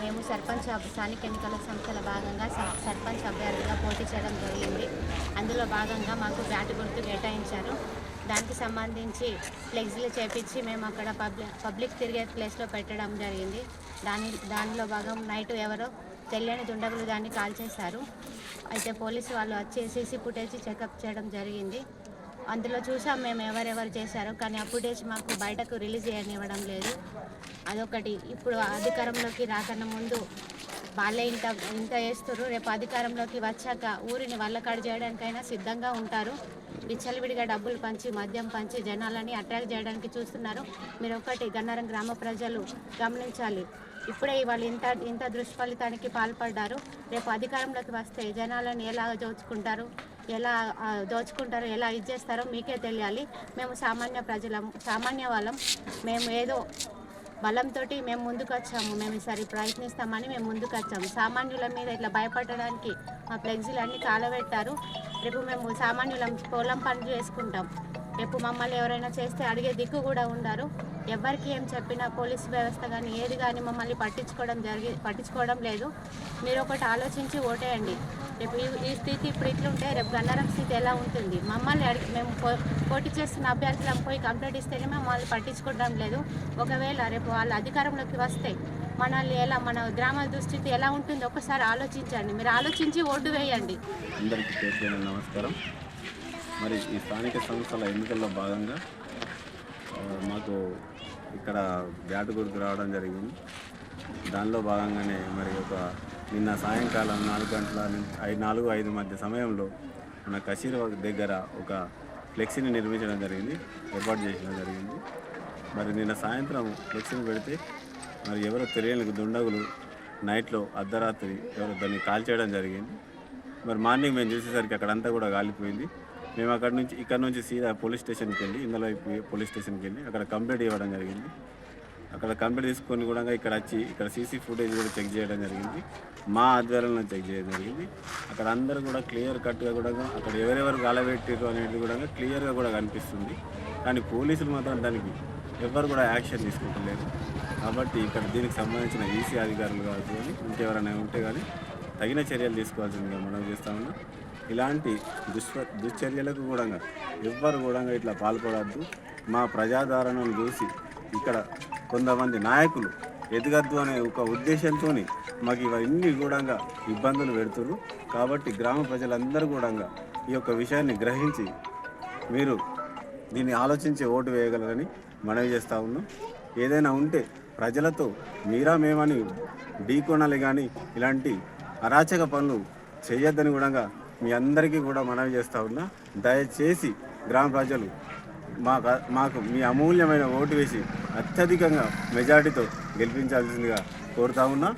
మేము సర్పంచ్ స్థానిక ఎన్నికల సంస్థల భాగంగా సర్పంచ్ అభ్యర్థిగా పోటీ చేయడం జరిగింది. అందులో భాగంగా మాకు బ్యాట్ గుర్తు కేటాయించారు. దానికి సంబంధించి ఫ్లెక్సీలు చేపించి మేము అక్కడ పబ్లిక్ పబ్లిక్ తిరిగే ప్లేస్లో పెట్టడం జరిగింది. దాని దానిలో భాగం నైట్ ఎవరో తెలియని దుండగులు దాన్ని కాల్చేశారు. అయితే పోలీసు వాళ్ళు వచ్చి సీసీ ఫుటేజ్ చెకప్ చేయడం జరిగింది. అందులో చూసాం మేము ఎవరెవరు చేశారో కానీ ఆ మాకు బయటకు రిలీజ్ చేయనివ్వడం లేదు. అదొకటి. ఇప్పుడు అధికారంలోకి రాకన్నా ముందు వాళ్ళే ఇంత ఇంత చేస్తారు రేపు అధికారంలోకి వచ్చాక ఊరిని వల్లకాడు చేయడానికైనా సిద్ధంగా ఉంటారు. విచ్చలవిడిగా డబ్బులు పంచి మద్యం పంచి జనాలని అట్రాక్ట్ చేయడానికి చూస్తున్నారు. మీరు ఒకటి గన్నరం గ్రామ ప్రజలు గమనించాలి. ఇప్పుడే వాళ్ళు ఇంత ఇంత దుష్ఫలితానికి పాల్పడ్డారు. రేపు అధికారంలోకి వస్తే జనాలను ఎలా దోచుకుంటారు? ఎలా దోచుకుంటారో ఎలా ఇది చేస్తారో మీకే తెలియాలి. మేము సామాన్య ప్రజలం సామాన్య వాళ్ళం. మేము ఏదో బలంతో మేము ముందుకు వచ్చాము మేము ఈసారి ప్రయత్నిస్తామని మేము ముందుకు వచ్చాము సామాన్యుల మీద ఇట్లా భయపడడానికి మా ఫ్లెక్సీలు అన్నీ కాలబెట్టారు. రేపు మేము సామాన్యులం పొలం పనులు చేసుకుంటాం. రేపు మమ్మల్ని ఎవరైనా చేస్తే అడిగే దిక్కు కూడా ఉండరు. ఎవరికి ఏం చెప్పినా పోలీస్ వ్యవస్థ కానీ ఏది కానీ మమ్మల్ని పట్టించుకోవడం జరిగి పట్టించుకోవడం లేదు. మీరు ఒకటి ఆలోచించి ఓటేయండి. రేపు ఈ స్థితి ఇప్పుడు ఇట్లుంటే రేపు గన్నారం స్థితి ఎలా ఉంటుంది? మమ్మల్ని అడిగి మేము పో- పోటీ చేస్తున్న అభ్యర్థులం పోయి కంప్లైంట్ ఇస్తేనే మమ్మల్ని పట్టించుకోవడం లేదు. ఒకవేళ రేపు వాళ్ళు అధికారంలోకి వస్తే మనల్ని ఎలా మన గ్రామ దుస్థితి ఎలా ఉంటుందో ఒకసారి ఆలోచించండి. మీరు ఆలోచించి ఓటు వేయండి. అందరికీ నమస్కారం. మరి ఈ స్థానిక సంస్థల ఎన్నికల్లో భాగంగా మాకు ఇక్కడ బ్యాట్ గుర్తు రావడం జరిగింది. దానిలో భాగంగానే మరి ఒక నిన్న సాయంకాలం నాలుగు గంటల నుంచి ఐదు నాలుగు ఐదు మధ్య సమయంలో మన కశీర్ దగ్గర ఒక ఫ్లెక్సీని నిర్మించడం జరిగింది ఏర్పాటు చేయడం జరిగింది. మరి నిన్న సాయంత్రం ఫ్లెక్సీని పెడితే మరి ఎవరో తెలియని దుండగులు నైట్లో అర్ధరాత్రి ఎవరో దాన్ని కాల్చేయడం జరిగింది. మరి మార్నింగ్ మేము చూసేసరికి అక్కడంతా కూడా కాలిపోయింది. మేము అక్కడ నుంచి ఇక్కడ నుంచి సీదా పోలీస్ స్టేషన్కి వెళ్ళి ఇందులో పోలీస్ స్టేషన్కి వెళ్ళి అక్కడ కంప్లైంట్ ఇవ్వడం జరిగింది. అక్కడ కంప్లైంట్ తీసుకొని కూడా ఇక్కడ వచ్చి ఇక్కడ సీసీ ఫుటేజ్ కూడా చెక్ చేయడం జరిగింది. మా ఆధ్వర్యంలో చెక్ చేయడం జరిగింది. అక్కడ అందరూ కూడా క్లియర్ కట్గా కూడా అక్కడ ఎవరెవరు గాలబెట్టారు అనేది కూడా క్లియర్గా కూడా కనిపిస్తుంది. కానీ పోలీసులు మాత్రం దానికి ఎవరు కూడా యాక్షన్ తీసుకుంటలేరు కాబట్టి ఇక్కడ దీనికి సంబంధించిన ఈసీ అధికారులు కావచ్చు కానీ ఇంకెవరైనా ఉంటే కానీ తగిన చర్యలు తీసుకోవాల్సిందిగా మనం చేస్తా ఉన్నాం. ఇలాంటి దుష్ప దుశ్చర్యలకు కూడా ఎవ్వరు కూడా ఇట్లా పాల్పడద్దు. మా ప్రజాధారణను చూసి ఇక్కడ కొంతమంది నాయకులు ఎదగద్దు అనే ఒక ఉద్దేశంతో మాకు ఇవన్నీ కూడా ఇబ్బందులు పెడుతురు కాబట్టి గ్రామ ప్రజలందరూ కూడా ఈ యొక్క విషయాన్ని గ్రహించి మీరు దీన్ని ఆలోచించి ఓటు వేయగలరని మనవి చేస్తూ ఉన్నాం. ఏదైనా ఉంటే ప్రజలతో మీరా మేమని ఢీకొనాలి కానీ ఇలాంటి అరాచక పనులు చేయొద్దని కూడా మీ అందరికీ కూడా మనవి చేస్తూ ఉన్నా దయచేసి గ్రామ ప్రజలు మాకు మాకు మీ అమూల్యమైన ఓటు వేసి అత్యధికంగా మెజార్టీతో గెలిపించాల్సిందిగా కోరుతా ఉన్నా.